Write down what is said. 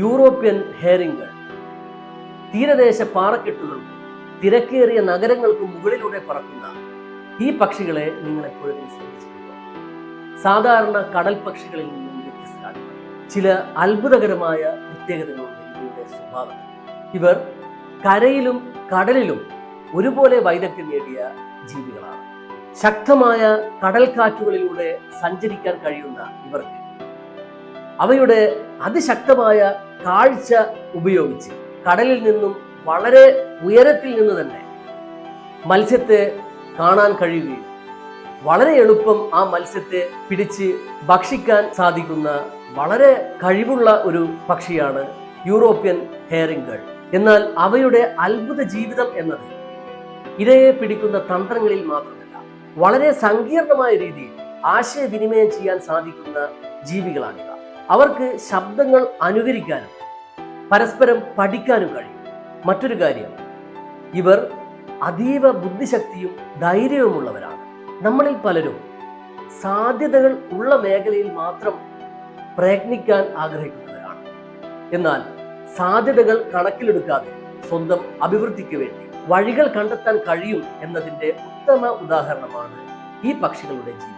European ഹെയറിംഗുകൾ തീരദേശ പാറക്കെട്ടുകൾക്കും തിരക്കേറിയ നഗരങ്ങൾക്ക് മുകളിലൂടെ പറക്കുന്ന ഈ പക്ഷികളെ നിങ്ങൾ എപ്പോഴും ശ്രദ്ധിച്ചിട്ടുണ്ടോ? സാധാരണ കടൽ പക്ഷികളിൽ നിന്നും വ്യത്യസ്തമാണ് ചില അത്ഭുതകരമായ പ്രത്യേകതകളുണ്ട് ഇവയുടെ സ്വഭാവം. ഇവർ കരയിലും കടലിലും ഒരുപോലെ വൈദഗ്ധ്യം നേടിയ ജീവികളാണ്. ശക്തമായ കടൽക്കാറ്റുകളിലൂടെ സഞ്ചരിക്കാൻ കഴിയുന്ന ഇവർക്ക് അവയുടെ അതിശക്തമായ കാഴ്ച ഉപയോഗിച്ച് കടലിൽ നിന്നും വളരെ ഉയരത്തിൽ നിന്ന് തന്നെ മത്സ്യത്തെ കാണാൻ കഴിയുകയും വളരെ എളുപ്പം ആ മത്സ്യത്തെ പിടിച്ച് ഭക്ഷിക്കാൻ സാധിക്കുന്ന വളരെ കഴിവുള്ള ഒരു പക്ഷിയാണ് യൂറോപ്യൻ ഹെയറിംഗുകൾ എന്നാൽ അവയുടെ അത്ഭുത ജീവിതം എന്നത് ഇരയെ പിടിക്കുന്ന തന്ത്രങ്ങളിൽ മാത്രമല്ല വളരെ സങ്കീർണമായ രീതിയിൽ ആശയവിനിമയം ചെയ്യാൻ സാധിക്കുന്ന ജീവികളാണിവ അവർക്ക് ശബ്ദങ്ങൾ അനുകരിക്കാനും പരസ്പരം പഠിക്കാനും കഴിയും. മറ്റൊരു കാര്യം ഇവർ അതീവ ബുദ്ധിശക്തിയും ധൈര്യവുമുള്ളവരാണ്. നമ്മളിൽ പലരും സാധ്യതകൾ ഉള്ള മേഖലയിൽ മാത്രം പ്രയത്നിക്കാൻ ആഗ്രഹിക്കുന്നവരാണ്. എന്നാൽ സാധ്യതകൾ കണക്കിലെടുക്കാതെ സ്വന്തം അഭിവൃദ്ധിക്ക് വേണ്ടി വഴികൾ കണ്ടെത്താൻ കഴിയും എന്നതിന്റെ ഉത്തമ ഉദാഹരണമാണ് ഈ പക്ഷികളുടെ ജീവിതം.